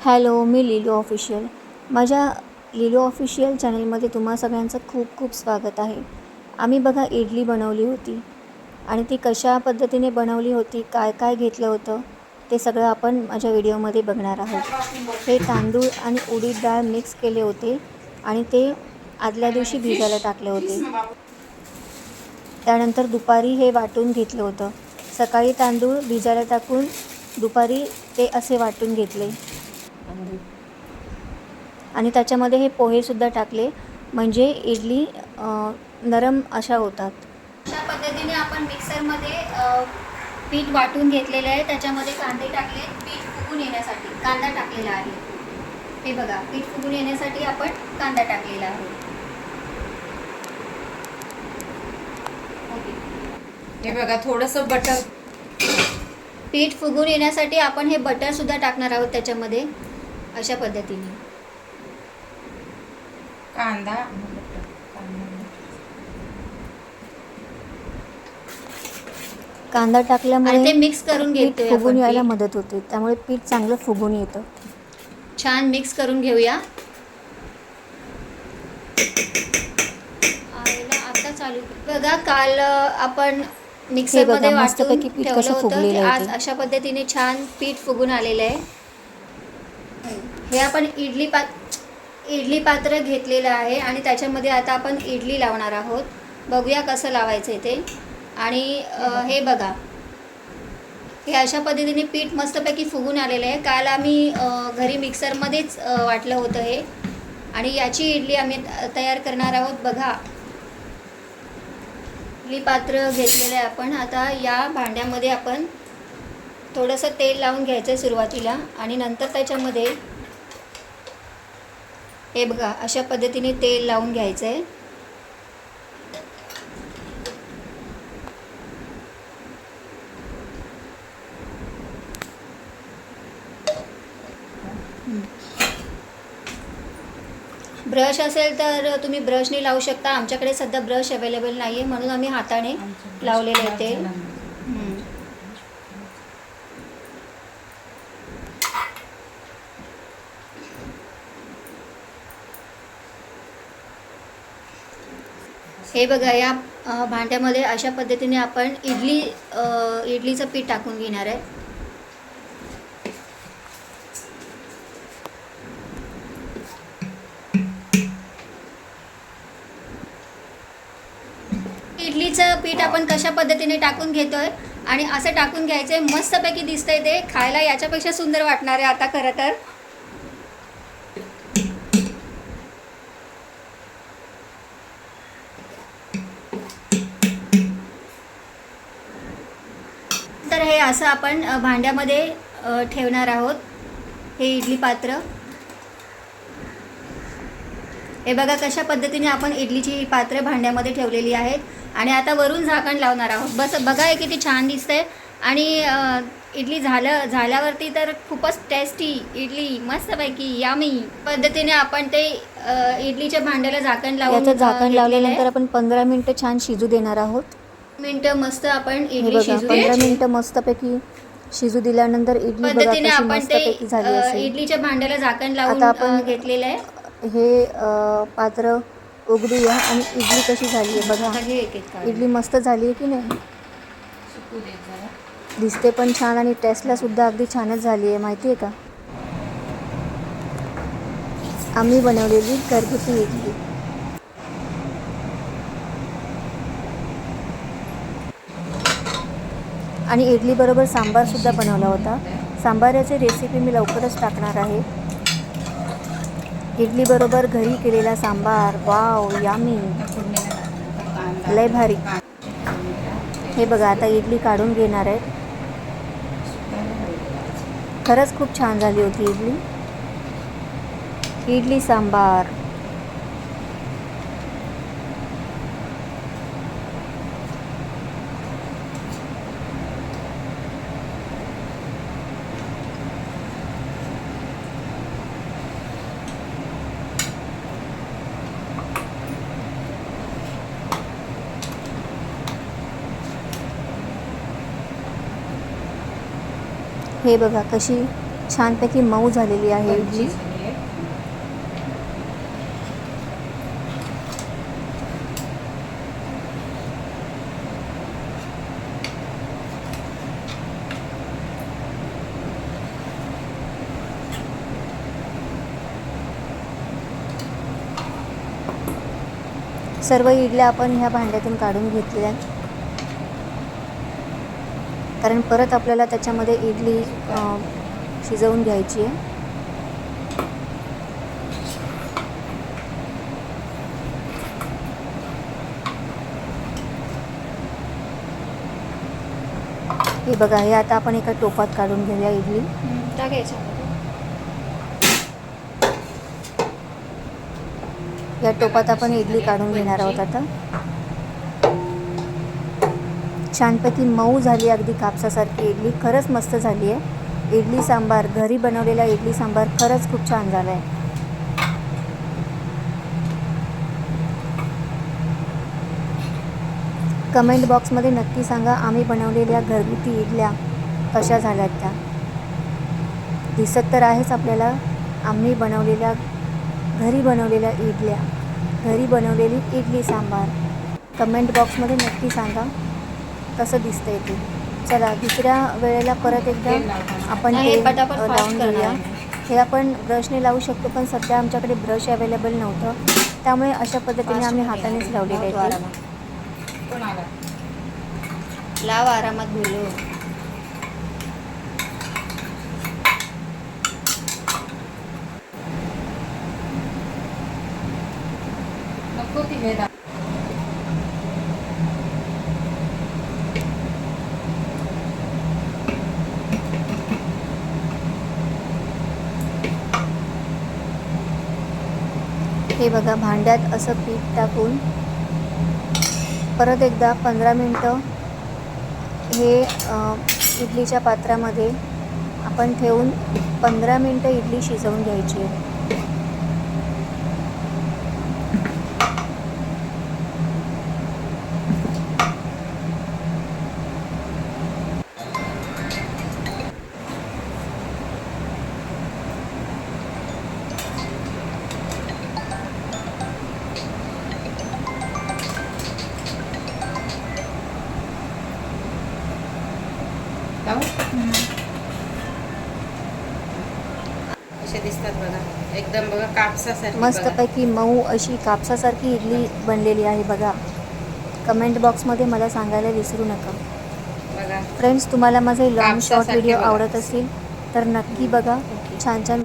Hello मी लिलो official. माझ्या लिलो ऑफिशियल चॅनलमध्ये तुम्हा सगळ्यांचं खूप खूप स्वागत आहे. आम्ही बघा इडली बनवली होती. आणि ती कशा पद्धतीने बनवली होती काय काय घेतलं होतं ते सगळं आपण माझ्या व्हिडिओमध्ये बघणार आहोत. हे तांदूळ आणि उडीद डाळ मिक्स केले होते आणि ते आदल्या दिवशी भिजायला टाकले होते. त्यानंतर दुपारी हे वाटून घेतलं होतं. सकाळी तांदूळ भिजायला टाकून दुपारी ते असे वाटून घेतले. आणि त्याच्यामध्ये हे पोहेसुद्धा टाकले. म्हणजे इडली नरम अशा होतात. अशा पद्धतीने आपण मिक्सरमध्ये पीठ वाटून घेतलेले आहे. त्याच्यामध्ये कांदे टाकले. पीठ फुगून येण्यासाठी कांदा टाकलेला आहे. हे बघा पीठ फुगून येण्यासाठी आपण कांदा टाकलेला आहे. ओके. हे बघा थोडंसं बटर. पीठ फुगून येण्यासाठी आपण हे बटर सुद्धा टाकणार आहोत त्याच्यामध्ये. अशा पद्धतीने. कांदा. कांदा आणि ते टाकल्यामुळे मिक्स करून पीठ घेतोय फुगून आपण यायला पीठ. मदत होते. त्यामुळे पीठ चांगलं फुगून येतं. छान मिक्स करून घेऊया. आईला आता चालू बघा काल अ, आपण मिक्सरमध्ये वाटून मस्तपैकी पीठ ठेवलं कसं होतं आहे आज ते. अशा पद्धतीने छान पीठ फुगून आलेलं आहे. हे आपण इडली पात इडली पात्र घेतलेलं आहे आणि त्याच्यामध्ये आता आपण इडली लावणार आहोत. बघूया कसं लावायचं आहे ते. आणि हे बघा. हे अशा पद्धतीने पीठ मस्तपैकी फुगून आलेलं आहे. काल आम्ही घरी मिक्सरमध्येच वाटलं होतं हे. आणि याची इडली आम्ही तयार करणार आहोत. बघा. इडली पात्र घेतलेलं आहे आपण. आता या भांड्यामध्ये आपण थोडंसं तेल लावून घ्यायचं आहे सुरुवातीला. आणि नंतर त्याच्यामध्ये हे बघा अशा पद्धतीने तेल लावून घ्यायचं आहे ब्रश असेल तर तुम्ही ब्रशने लावू शकता. आमच्याकडे सध्या ब्रश अवेलेबल नाही आहे म्हणून आम्ही हाताने लावलेले आहे ते हे बघा या भांड्यामध्ये अशा पद्धतीने आपण इडली इडलीचं पीठ टाकून घेणार आहे. इडलीचं पीठ आपण कशा पद्धतीने टाकून घेतोय आणि असं टाकून घ्यायचंय मस्तपैकी दिसतंय ते. खायला याच्यापेक्षा सुंदर वाटणार आहे आता खरं तर. तर हे असं आपण भांड्यामध्ये ठेवणार आहोत. हे इडली पात्र. हे बघा कशा पद्धतीने आपण इडलीची पात्र भांड्यामध्ये ठेवलेली आहेत. आणि आता वरून झाकण लावणार आहोत. बस बघा हे किती छान दिसतंय. आणि इडली झालं झाल्यावरती तर खूपच टेस्टी इडली. मस्तपैकी यामी पद्धतीने आपण ते इडलीच्या भांड्याला झाकण लावून अ, झाकण लावल्यानंतर. आपण पंधरा मिनटं छान शिजू देणार आहोत. मिनिटं मस्त आपण हे इडली बघा शिजू पंधरा द्यायची. मिनटं मस्तपैकी शिजू दिल्यानंतर इडली बघा पद्धतीने कशी आपण ते मस्तपैकी झाली अ, असेल. इडलीच्या भांड्याला झाकण लावून आता आपण- अ, घेतलेलं आहे. हे अ, पात्र उघडूया आणि इडली कशी झाली आहे बघा. आता घे एक एक काढून. इडली मस्त झाली आहे की नाही? दिसते पण छान आणि टेस्टला सुद्धा अगदी छानच झाली आहे माहिती आहे का? आम्ही बनवलेली घरगुती इडली. आणि इडलीबरोबर सांबारसुद्धा बनवला होता. सांबाराची रेसिपी मी लवकरच टाकणार आहे. इडलीबरोबर घरी केलेला सांबार वाव यामी लय भारी. हे बघा आता इडली काढून घेणार आहे. खरंच खूप छान झाली होती इडली. इडली सांबार. हे बघा कशी छानपैकी मऊ झालेली आहे आहे. सर्व इडल्या आपण ह्या भांड्यातून काढून घेतलेल्या आहेत कारण परत आपल्याला त्याच्यामध्ये इडली शिजवून घ्यायची आहे. हे बघा हे आता आपण एका टोपात काढून घेऊया इडली. या टोपात आपण इडली काढून घेणार आहोत आता. छानपैकी मऊ झाली अगदी कापसासारखी इडली. खरंच मस्त झाली आहे. इडली सांबार घरी बनवलेला इडली सांबार खरंच खूप छान झाला आहे. कमेंट बॉक्समध्ये नक्की सांगा आम्ही बनवलेल्या घरगुती इडल्या कशा झाल्यात त्या? दिसत तर आहेच आपल्याला आम्ही बनवलेल्या घरी बनवलेल्या इडल्या. घरी बनवलेली इडली सांबार. कमेंट बॉक्समध्ये नक्की सांगा. कसं दिसतंय ते. चला दुसऱ्या वेळेला परत एकदा. आपण fast लावून घेऊया. हे आपण ब्रशने लावू शकतो पण सध्या आमच्याकडे ब्रश अवेलेबल नव्हतं. त्यामुळे अशा पद्धतीने आम्ही हातानेच लावलेले आहे लाव आरामात. बोलू नको हे बघा भांड्यात असं पीठ टाकून परत एकदा पंधरा मिनटं हे इडलीच्या पात्रामध्ये आपण ठेवून पंधरा मिनटं इडली शिजवून घ्यायची आहे. असे दिसतात बघा. एकदम बघा कापसासारखी. मस्तपैकी मऊ अशी कापसासारखी इडली बनलेली आहे बघा. कमेंट बॉक्समध्ये मला सांगायला विसरू नका. बघा. फ्रेंड्स तुम्हाला माझे लॉंग शॉर्ट व्हिडिओ. आवडत असतील तर नक्की बघा. छान छान